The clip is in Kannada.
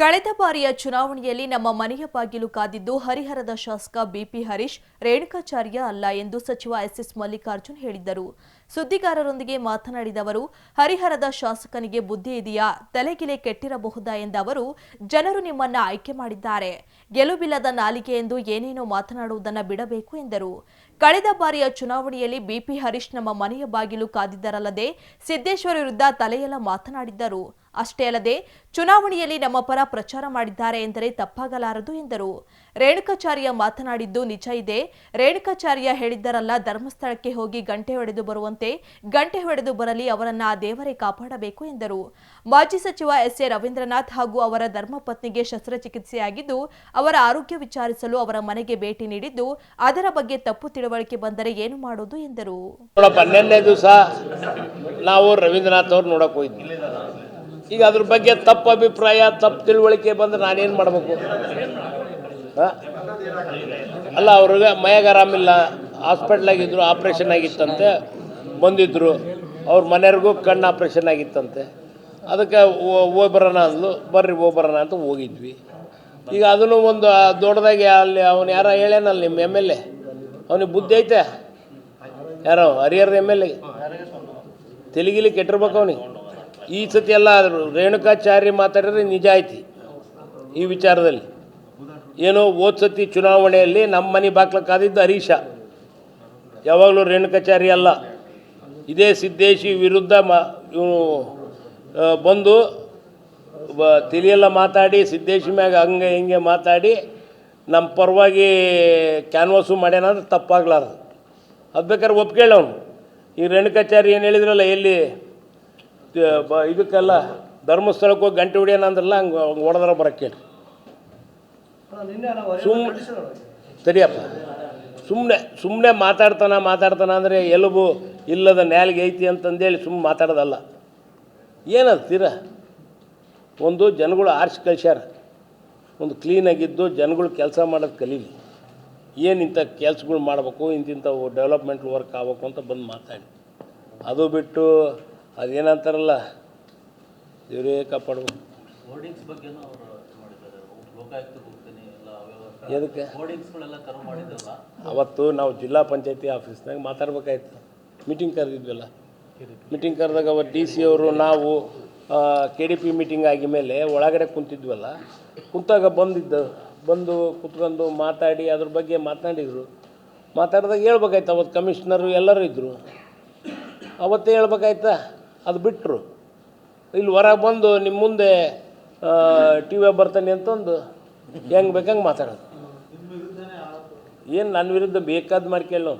ಕಳೆದ ಬಾರಿಯ ಚುನಾವಣೆಯಲ್ಲಿ ನಮ್ಮ ಮನೆಯ ಬಾಗಿಲು ಕಾದಿದ್ದು ಹರಿಹರದ ಶಾಸಕ ಬಿಪಿ ಹರೀಶ್, ರೇಣುಕಾಚಾರ್ಯ ಅಲ್ಲ ಎಂದು ಸಚಿವ ಎಸ್ಎಸ್ ಮಲ್ಲಿಕಾರ್ಜುನ್ ಹೇಳಿದ್ದರು. ಸುದ್ದಿಗಾರರೊಂದಿಗೆ ಮಾತನಾಡಿದ ಅವರು, ಹರಿಹರದ ಶಾಸಕನಿಗೆ ಬುದ್ಧಿ ಇದೆಯಾ? ತಲೆಗಿಲೆ ಕೆಟ್ಟಿರಬಹುದಾ ಎಂದ ಅವರು, ಜನರು ನಿಮ್ಮನ್ನ ಆಯ್ಕೆ ಮಾಡಿದ್ದಾರೆ. ಗೆಲುವಿಲ್ಲದ ನಾಲಿಗೆ ಎಂದು ಏನೇನೋ ಮಾತನಾಡುವುದನ್ನು ಬಿಡಬೇಕು ಎಂದರು. ಕಳೆದ ಬಾರಿಯ ಚುನಾವಣೆಯಲ್ಲಿ ಬಿಪಿ ಹರೀಶ್ ನಮ್ಮ ಮನೆಯ ಬಾಗಿಲು ಕಾದಿದ್ದರಲ್ಲದೆ ಸಿದ್ದೇಶ್ವರ ವಿರುದ್ಧ ತಲೆಯೆಲ್ಲ ಮಾತನಾಡಿದ್ದರು. ಅಷ್ಟೇ ಅಲ್ಲದೆ, ಚುನಾವಣೆಯಲ್ಲಿ ನಮ್ಮ ಪರ ಪ್ರಚಾರ ಮಾಡಿದ್ದಾರೆ ಎಂದರೆ ತಪ್ಪಾಗಲಾರದು ಎಂದರು. ರೇಣುಕಾಚಾರ್ಯ ಮಾತನಾಡಿದ್ದು ನಿಜ ಇದೆ. ರೇಣುಕಾಚಾರ್ಯ ಹೇಳಿದ್ದರಲ್ಲ, ಧರ್ಮಸ್ಥಳಕ್ಕೆ ಹೋಗಿ ಗಂಟೆ ಹೊಡೆದು ಬರುವಂತೆ ಗಂಟೆ ಹೊಡೆದು ಬರಲಿ, ಅವರನ್ನ ದೇವರೇ ಕಾಪಾಡಬೇಕು ಎಂದರು. ಮಾಜಿ ಸಚಿವ ಎಸ್ ಎ ರವೀಂದ್ರನಾಥ್ ಹಾಗೂ ಅವರ ಧರ್ಮಪತ್ನಿಗೆ ಶಸ್ತ್ರಚಿಕಿತ್ಸೆಯಾಗಿದ್ದು, ಅವರ ಆರೋಗ್ಯ ವಿಚಾರಿಸಲು ಅವರ ಮನೆಗೆ ಭೇಟಿ ನೀಡಿದ್ದು, ಅದರ ಬಗ್ಗೆ ತಪ್ಪು ತಿಳುವಳಿಕೆ ಬಂದರೆ ಏನು ಮಾಡೋದು ಎಂದರು. ದಿವಸ ನಾವು ರವೀಂದ್ರನಾಥ್ ಅವ್ರು ಹೋಗಿದ್ವಿ. ಈಗ ಅದ್ರ ಬಗ್ಗೆ ತಪ್ಪು ಅಭಿಪ್ರಾಯ, ತಪ್ಪು ತಿಳುವಳಿಕೆ ಬಂದ್ರೆ ನಾನೇನು ಮಾಡಬೇಕು? ಅಲ್ಲ, ಅವ್ರಿಗೆ ಮಯಾಗ ಆರಾಮಿಲ್ಲ ಆಪ್ರೇಷನ್ ಆಗಿತ್ತಂತೆ. ಬಂದಿದ್ದರು ಅವ್ರ ಮನೆಯವ್ರಿಗೂ ಕಣ್ಣು ಆಪ್ರೇಷನ್ ಆಗಿತ್ತಂತೆ. ಅದಕ್ಕೆ ಹೋಗ್ಬರೋಣ ಅಂದ್ಲು. ಬರ್ರಿ ಹೋಗ್ಬರೋಣ ಅಂತ ಹೋಗಿದ್ವಿ. ಈಗ ಅದನ್ನು ಒಂದು ದೊಡ್ಡದಾಗಿ ಅಲ್ಲಿ ಅವನು ಯಾರ ಹೇಳ್ಯಾನಲ್ಲ ನಿಮ್ಮ ಎಂ ಎಲ್ ಎ ಅವನಿಗೆ ಬುದ್ಧಿ ಐತೆ? ಯಾರೋ, ಹರಿಹರ ಎಂ ಎಲ್ ಎ ತೆಲುಗಿಲಿ ಕೆಟ್ಟಿರ್ಬೇಕು ಅವನಿಗೆ. ಈ ಸತಿ ಎಲ್ಲ ರೇಣುಕಾಚಾರ್ಯ ಮಾತಾಡಿದ್ರೆ ನಿಜ ಐತಿ ಈ ವಿಚಾರದಲ್ಲಿ. ಏನೋ ಹೋದ ಸತಿ ಚುನಾವಣೆಯಲ್ಲಿ ನಮ್ಮ ಮನೆ ಬಾಗ್ಲ ಕಾದಿದ್ದು ಹರೀಶ. ಯಾವಾಗಲೂ ರೇಣುಕಾಚಾರ್ಯ ಅಲ್ಲ. ಇದೇ ಸಿದ್ದೇಶಿ ವಿರುದ್ಧ ಮ ಇವನು ಬಂದು ಬ ತಿಳಿಯೆಲ್ಲ ಮಾತಾಡಿ ಸಿದ್ದೇಶಿ ಮ್ಯಾಗ ಹಂಗೆ ಹಿಂಗೆ ಮಾತಾಡಿ ನಮ್ಮ ಪರವಾಗಿ ಕ್ಯಾನ್ವಾಸು ಮಾಡ್ಯಾನಂದ್ರೆ ತಪ್ಪಾಗ್ಲಾರ್ದು. ಅದು ಬೇಕಾದ್ರೆ ಒಪ್ಕೇಳ ಅವನು. ಈ ರೇಣುಕಾಚಾರ್ಯ ಏನು ಹೇಳಿದ್ರಲ್ಲ ಎಲ್ಲಿ ಬ ಇದಕ್ಕೆಲ್ಲ ಧರ್ಮಸ್ಥಳಕ್ಕೆ ಹೋಗಿ ಗಂಟೆ ಹೊಡಿಯೋಣಂದ್ರಲ್ಲ ಹಂಗೆ ಹೊಡೆದ್ರೆ ಬರಕ್ಕೆ ಹೇಳಿ ಸರಿಯಪ್ಪ. ಸುಮ್ಮನೆ ಸುಮ್ಮನೆ ಮಾತಾಡ್ತಾನ ಮಾತಾಡ್ತಾನ ಅಂದರೆ ಎಲುಬು ಇಲ್ಲದ ನ್ಯಾಲಿಗೆ ಐತಿ ಅಂತಂದೇಳಿ ಸುಮ್ಮನೆ ಮಾತಾಡೋದಲ್ಲ. ಏನದು ತೀರ? ಒಂದು ಜನಗಳು ಆರ್ಸಿ ಕಳ್ಸ್ಯಾರ. ಒಂದು ಕ್ಲೀನಾಗಿದ್ದು ಜನಗಳು ಕೆಲಸ ಮಾಡೋದು ಕಲೀಲಿ. ಏನು ಇಂಥ ಕೆಲಸಗಳು ಮಾಡಬೇಕು ಇಂತಿಂಥವು ಡೆವಲಪ್ಮೆಂಟ್ ವರ್ಕ್ ಆಗಬೇಕು ಅಂತ ಬಂದು ಮಾತಾಡಿ. ಅದು ಬಿಟ್ಟು ಅದೇನಂತಾರಲ್ಲ, ಇವರೇ ಕಾಪಾಡ್ಬೇಕು. ಎದಕ್ಕೆ? ಅವತ್ತು ನಾವು ಜಿಲ್ಲಾ ಪಂಚಾಯತಿ ಆಫೀಸ್ನಾಗ ಮಾತಾಡ್ಬೇಕಾಯ್ತು. ಮೀಟಿಂಗ್ ಕರೆದಿದ್ವಲ್ಲ. ಮೀಟಿಂಗ್ ಕರೆದಾಗ ಅವತ್ತು ಡಿ ಸಿ ಅವರು ನಾವು ಕೆ ಡಿ ಪಿ ಮೀಟಿಂಗ್ ಆಗಿ ಮೇಲೆ ಒಳಗಡೆ ಕುಂತಿದ್ವಲ್ಲ. ಕುಂತಾಗ ಬಂದಿದ್ದು ಬಂದು ಕುತ್ಕೊಂಡು ಮಾತಾಡಿ ಅದ್ರ ಬಗ್ಗೆ ಮಾತನಾಡಿದರು ಮಾತಾಡಿದಾಗ ಹೇಳ್ಬೇಕಾಯ್ತು ಅವತ್ತು ಕಮಿಷ್ನರು ಎಲ್ಲರೂ ಇದ್ದರು ಅವತ್ತೇ ಹೇಳ್ಬೇಕಾಯ್ತಾ? ಅದು ಬಿಟ್ಟರು ಇಲ್ಲಿ ಹೊರಗೆ ಬಂದು ನಿಮ್ಮ ಮುಂದೆ ಟಿ ವಿ ಬರ್ತಾನೆ ಅಂತಂದು ಹೆಂಗೆ ಬೇಕಂಗೆ ಮಾತಾಡೋದು. ಏನು ನನ್ನ ವಿರುದ್ಧ ಬೇಕಾದ ಮಾಡ್ಕೇಳಿ